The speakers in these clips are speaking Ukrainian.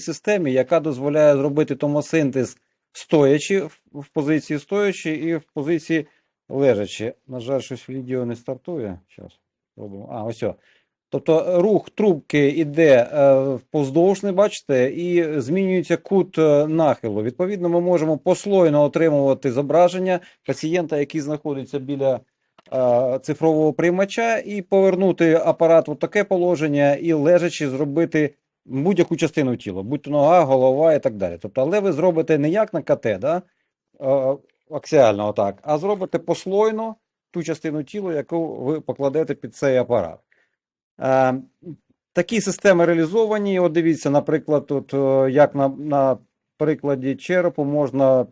системі, яка дозволяє зробити томосинтез стоячи в- позиції стоячи і в позиції лежачи. На жаль, щось відео не стартує. Зараз робимо. А, ось. о. Тобто рух трубки йде е, повздовжний, бачите, і змінюється кут е, нахилу. Відповідно, ми можемо послойно отримувати зображення пацієнта, який знаходиться біля е, цифрового приймача, і повернути апарат в таке положення, і лежачи зробити будь-яку частину тіла, будь то нога, голова і так далі. Тобто, але ви зробите не як на КТ, да? аксіально отак, а зробите послойно ту частину тіла, яку ви покладете під цей апарат. Е, Такі системи реалізовані. От дивіться, наприклад, тут, е, як на, на прикладі черепу можна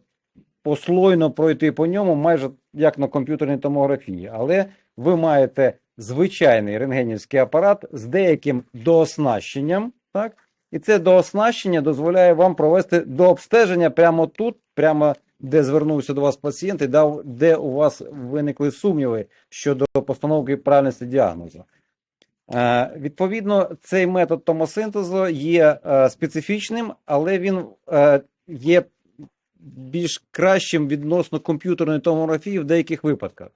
послойно пройти по ньому, майже як на комп'ютерній томографії. Але ви маєте звичайний рентгенівський апарат з деяким дооснащенням, так? І це дооснащення дозволяє вам провести дообстеження прямо тут, прямо де звернувся до вас пацієнт, і дав, де у вас виникли сумніви щодо постановки правильності діагнозу. Е, Відповідно, цей метод томосинтезу є е, специфічним, але він е, є більш кращим відносно комп'ютерної томографії в деяких випадках.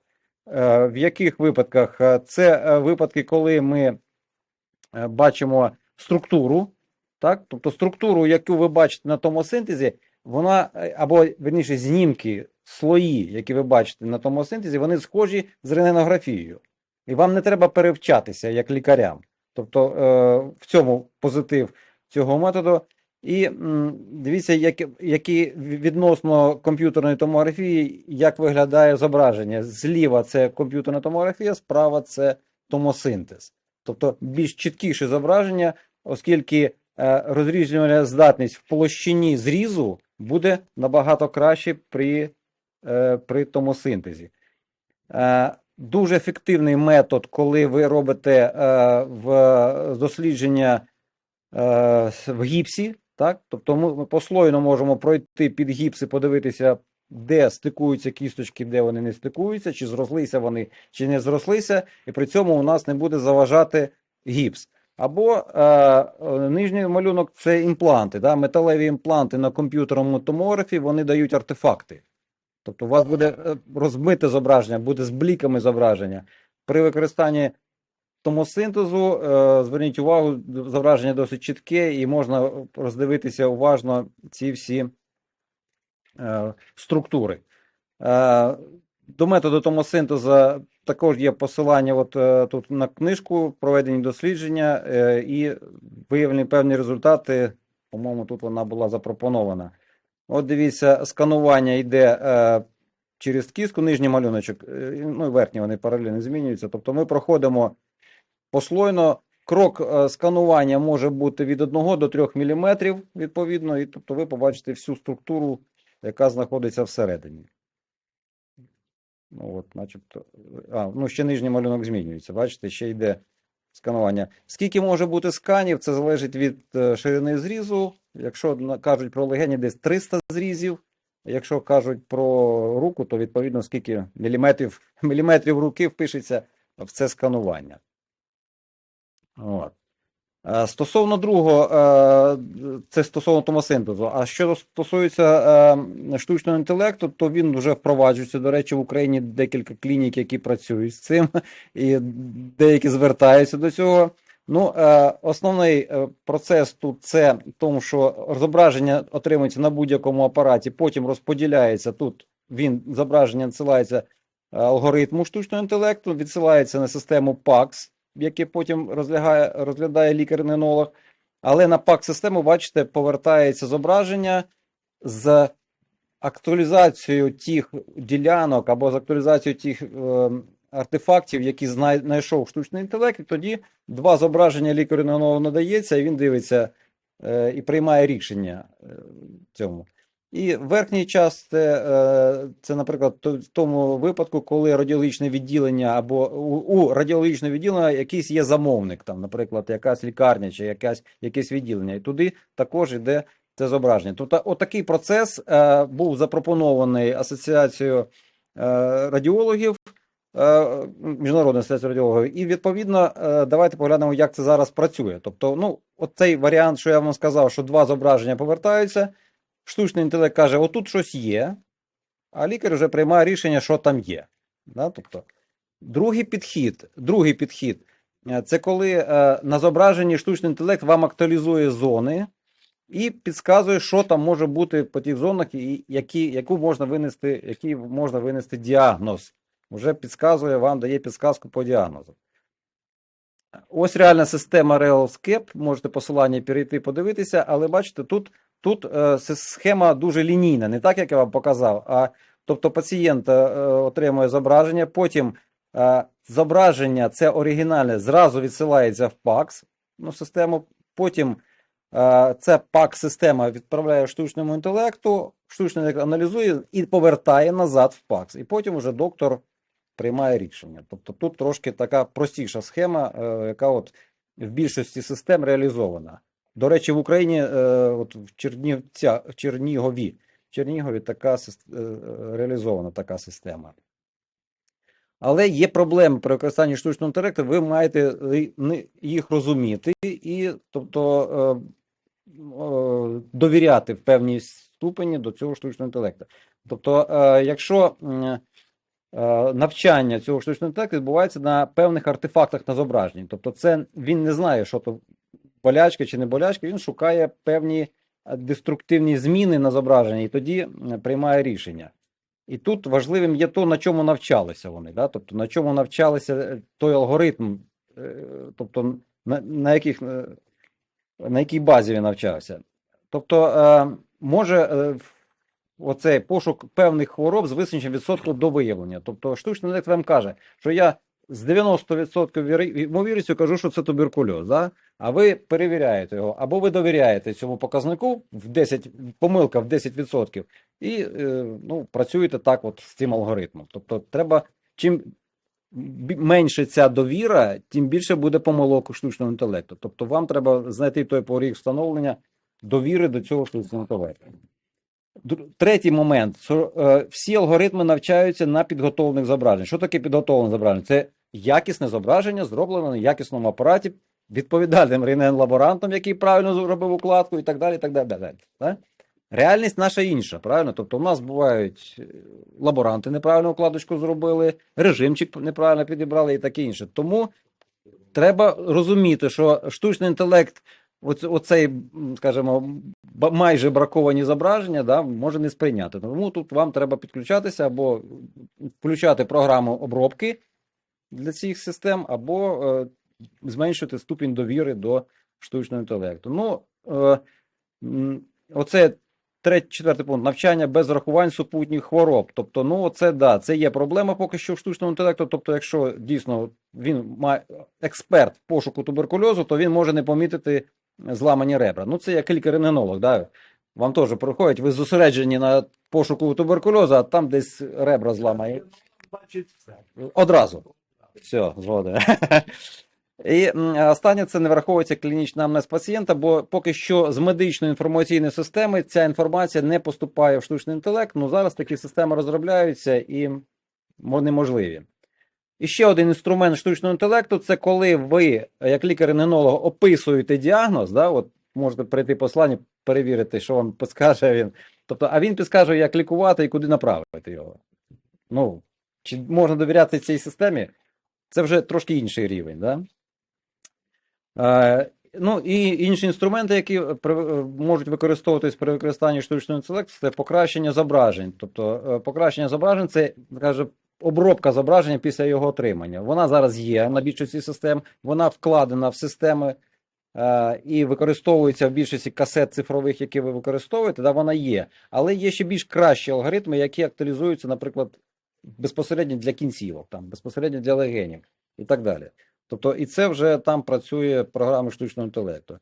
Е, В яких випадках? Е, Це е, випадки, коли ми е, бачимо структуру, так? тобто структуру, яку ви бачите на томосинтезі, вона е, або верніше знімки, слої, які ви бачите на томосинтезі, вони схожі з рентгенографією. І вам не треба перевчатися як лікарям. Тобто е, в цьому позитив цього методу. І дивіться, як, які відносно комп'ютерної томографії, як виглядає зображення. Зліва це комп'ютерна томографія, справа це томосинтез. Тобто більш чіткіше зображення, оскільки е, розрізнювальна здатність в площині зрізу буде набагато краще при, е, при томосинтезі. Е, Дуже ефективний метод, коли ви робите в дослідження в гіпсі, так? Тобто ми, послойно можемо пройти під гіпс і подивитися, де стикуються кісточки, де вони не стикуються, чи зрослися вони, чи не зрослися, і при цьому у нас не буде заважати гіпс. Або е, е, нижній малюнок це імпланти. Да? Металеві імпланти на комп'ютерному томографі вони дають артефакти. Тобто у вас буде е, розмите зображення, буде з бліками зображення. При використанні томосинтезу, е, зверніть увагу, зображення досить чітке, і можна роздивитися уважно ці всі структури. Е, До методу томосинтезу також є посилання от, е, тут на книжку, проведені дослідження е, і виявлені певні результати. По-моєму, тут вона була запропонована. От дивіться, сканування йде е, через кістку, нижній малюночок, е, ну і верхній вони паралельно змінюються. Тобто ми проходимо послойно. Крок е, сканування може бути від 1 до 3 мм, відповідно, і тобто ви побачите всю структуру, яка знаходиться всередині. Ну, от, начебто, а, ну ще нижній малюнок змінюється. Бачите, ще йде сканування. Скільки може бути сканів, це залежить від е, ширини зрізу. Якщо кажуть про легені, десь 300 зрізів. Якщо кажуть про руку, то відповідно скільки міліметрів, міліметрів руки впишеться в це сканування. От. Е, Стосовно другого, е, це стосовно томосинтезу. А що стосується е, штучного інтелекту, то він вже впроваджується. До речі, в Україні декілька клінік, які працюють з цим, і деякі звертаються до цього. Ну, основний процес тут це в тому, що зображення отримується на будь-якому апараті, потім розподіляється тут. Він зображення надсилається алгоритму штучного інтелекту, відсилається на систему PAX, яке потім розглядає, розглядає лікар-рентгенолог. Але на PAX-систему, бачите, повертається зображення з актуалізацією тих ділянок або з актуалізацією тих е, артефактів, які знайшов штучний інтелект, і тоді два зображення лікарю на надається, і він дивиться е, і приймає рішення е, цьому. І верхній час це, е, це, наприклад, в тому випадку, коли радіологічне відділення або у, радіологічного відділення якийсь є замовник, там, наприклад, якась лікарня чи якась, якесь відділення, і туди також йде це зображення. Тобто, отакий процес е, був запропонований асоціацією е, радіологів Міжнародної асоціації радіологів. І відповідно, давайте поглянемо, як це зараз працює. Тобто, ну, от цей варіант, що я вам сказав, що два зображення повертаються. Штучний інтелект каже, отут щось є, а лікар вже приймає рішення, що там є. Да? Тобто, другий підхід, другий підхід е, це коли е, на зображенні штучний інтелект вам актуалізує зони і підказує, що там може бути по тих зонах, і які, яку можна винести, який можна винести діагноз. Вже підказує вам, дає підсказку по діагнозу. Ось реальна система RealScape, можете посилання перейти подивитися, але бачите, тут, тут е, схема дуже лінійна, не так, як я вам показав. А, тобто пацієнт е, отримує зображення, потім е, зображення, це оригінальне, зразу відсилається в PAX ну, систему, потім е, це PAX-система відправляє штучному інтелекту, штучний інтелект аналізує і повертає назад в PAX. І потім уже доктор приймає рішення. Тобто тут трошки така простіша схема, е, яка от в більшості систем реалізована. До речі, в Україні, е, от в, Чернівця, в Чернігові, в Чернігові така е, реалізована така система. Але є проблеми при використанні штучного інтелекту, ви маєте е, їх розуміти і тобто, довіряти в певній ступені до цього штучного інтелекту. Тобто, якщо навчання цього штучного інтелекту відбувається на певних артефактах на зображенні. Тобто, це він не знає, що то болячка чи не болячка, він шукає певні е, деструктивні зміни на зображенні і тоді приймає рішення. І тут важливим є то, на чому навчалися вони, да? тобто на чому навчалися е, той алгоритм, е, тобто на, на, яких, на якій базі він навчався. Тобто, може оцей пошук певних хвороб з визначенням відсотку до виявлення. Тобто штучний інтелект вам каже, що я з 90% віри- ймовірністю кажу, що це туберкульоз, да? а ви перевіряєте його, або ви довіряєте цьому показнику в 10, помилка в 10%, і е, ну, працюєте так от з цим алгоритмом. Тобто, треба чим менше ця довіра, тим більше буде помилок штучного інтелекту. Тобто, вам треба знайти той поріг встановлення довіри до цього штучного інтелекту. Третій момент. Е, всі алгоритми навчаються на підготовлених зображеннях. Що таке підготовлене зображення? Це якісне зображення, зроблене на якісному апараті, відповідальним рентген-лаборантом, який правильно зробив укладку, і так далі. І так далі? Реальність наша інша, правильно? Тобто, у нас бувають е, лаборанти неправильну укладочку зробили, режимчик неправильно підібрали і таке інше. Тому треба розуміти, що штучний інтелект, оцей, скажімо, майже браковані зображення, да, може не сприйняти. Тому тут вам треба підключатися або включати програму обробки для цих систем, або е, зменшити ступінь довіри до штучного інтелекту. Ну, е, оце третій, четвертий пункт навчання без врахувань супутніх хвороб. Тобто, ну, це да, це є проблема поки що в штучному інтелекту. Тобто, якщо дійсно він має експерт пошуку туберкульозу, то він може не помітити зламані ребра. Ну, це як лікар-рентгенолог, да? Вам теж приходять, ви зосереджені на пошуку туберкульозу, а там десь ребра все. Одразу. Все, згода. І останнє це не враховується клінічна амнез пацієнта, бо поки що з медичної інформаційної системи ця інформація не поступає в штучний інтелект. Ну зараз такі системи розробляються і вони можливі. І ще один інструмент штучного інтелекту це коли ви, як лікар-рентгенолог, описуєте діагноз, да, от можете прийти послання, перевірити, що вам підскаже він. Тобто, а він підскаже, як лікувати і куди направити його. Ну, чи можна довіряти цій системі? Це вже трошки інший рівень. Да? Е, ну і інші інструменти, які при- е, можуть використовуватись при використанні штучного інтелекту, це покращення зображень. Тобто е, покращення зображень це каже, обробка зображення після його отримання. Вона зараз є на більшості систем, вона вкладена в системи е, і використовується в більшості касет цифрових, які ви використовуєте, да, вона є. Але є ще більш кращі алгоритми, які актуалізуються, наприклад, безпосередньо для кінцівок, там, безпосередньо для легенів і так далі. Тобто, і це вже там працює програма штучного інтелекту.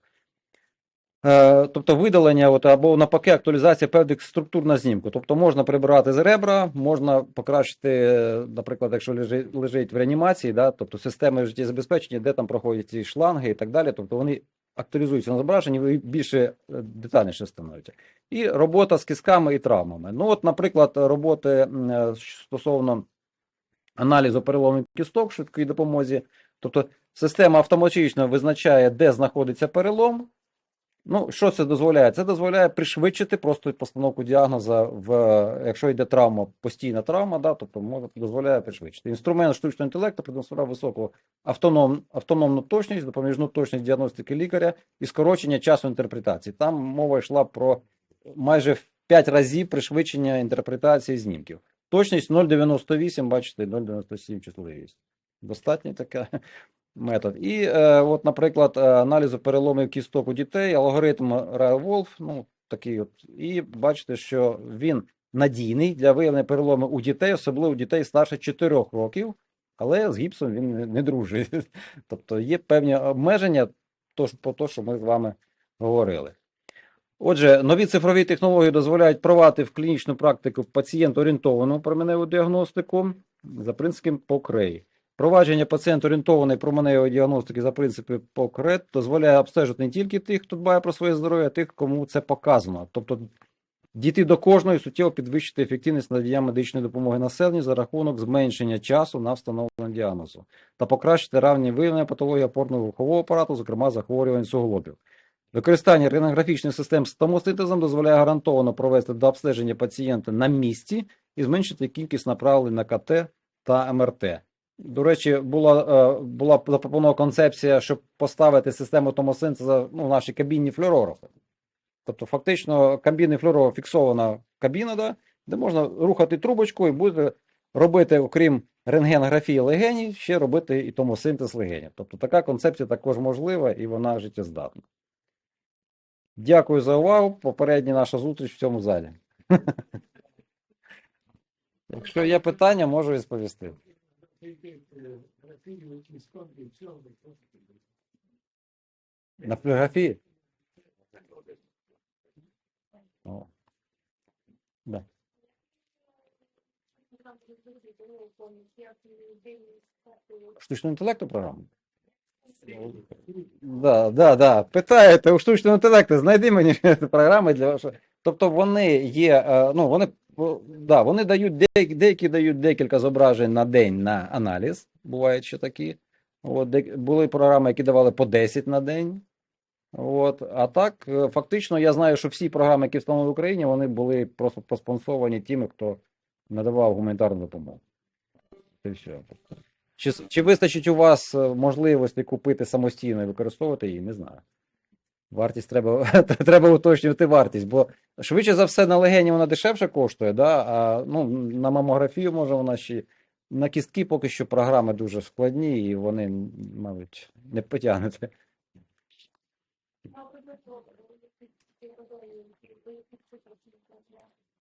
Е, тобто видалення от, або навпаки актуалізація певних структур на знімку. Тобто можна прибирати з ребра, можна покращити, е, наприклад, якщо лежить, лежить в реанімації, да, тобто системи життєзабезпечення, де там проходять ці шланги і так далі. Тобто вони актуалізуються на зображенні і більше е, детальніше становляться. І робота з кістками і травмами. Ну, от, наприклад, роботи стосовно аналізу переломів кісток швидкої допомозі. Тобто система автоматично визначає, де знаходиться перелом. Ну, що це дозволяє? Це дозволяє пришвидшити просто постановку діагноза, в, якщо йде травма, постійна травма, да, тобто може, дозволяє пришвидшити. Інструмент штучного інтелекту продемонстрував високу автоном, автономну точність, допоміжну точність діагностики лікаря і скорочення часу інтерпретації. Там мова йшла про майже в 5 разів пришвидшення інтерпретації знімків. Точність 0,98, бачите, 0,97 числовість. Достатній така метод. І е, от, наприклад, е, аналізу переломів кісток у дітей, алгоритм Rail-Wolf, ну, такий от, і бачите, що він надійний для виявлення переломів у дітей, особливо у дітей старше 4 років, але з гіпсом він не, дружить. Тобто є певні обмеження, то, про те, що ми з вами говорили. Отже, нові цифрові технології дозволяють провадити в клінічну практику пацієнт-орієнтовану променеву діагностику за принципом ПОКРЕЙ. Провадження пацієнт-орієнтованої променевої діагностики за принципом ПОКРЕТ дозволяє обстежити не тільки тих, хто дбає про своє здоров'я, а тих, кому це показано. Тобто дійти до кожної суттєво підвищити ефективність надання медичної допомоги населенню за рахунок зменшення часу на встановлення діагнозу та покращити равні виявлення патології опорного рухового апарату, зокрема захворювань суглобів. Використання рентгенографічних систем з томосинтезом дозволяє гарантовано провести до обстеження пацієнта на місці і зменшити кількість направлень на КТ та МРТ. До речі, була, е, була запропонована концепція, щоб поставити систему томосинтезу ну, в наші кабінні флюорографи. Тобто, фактично, кабінний флюорограф фіксована кабіна, да, де можна рухати трубочку і буде робити, окрім рентгенографії легенів, ще робити і томосинтез легенів. Тобто така концепція також можлива і вона життєздатна. Дякую за увагу. Попередня наша зустріч в цьому залі. Якщо є питання, можу відповісти. На флюорографії? О. Да. Штучного інтелекту програму? Да, да, да. Питаєте у штучного інтелекту, знайди мені програми для вашого. Тобто вони є, е, ну вони, да, вони дають деякі, деякі дають декілька зображень на день на аналіз. Бувають ще такі. От, де, були програми, які давали по 10 на день. От, а так, е, фактично, я знаю, що всі програми, які встановлені в Україні, вони були просто проспонсовані тими, хто надавав гуманітарну допомогу. Це все. Чи, чи вистачить у вас е, можливості купити самостійно і використовувати її, не знаю. Вартість треба, треба уточнювати вартість, бо швидше за все на легені вона дешевше коштує, да? а ну, на мамографію може вона ще. На кістки поки що програми дуже складні і вони, мабуть, не потягнете.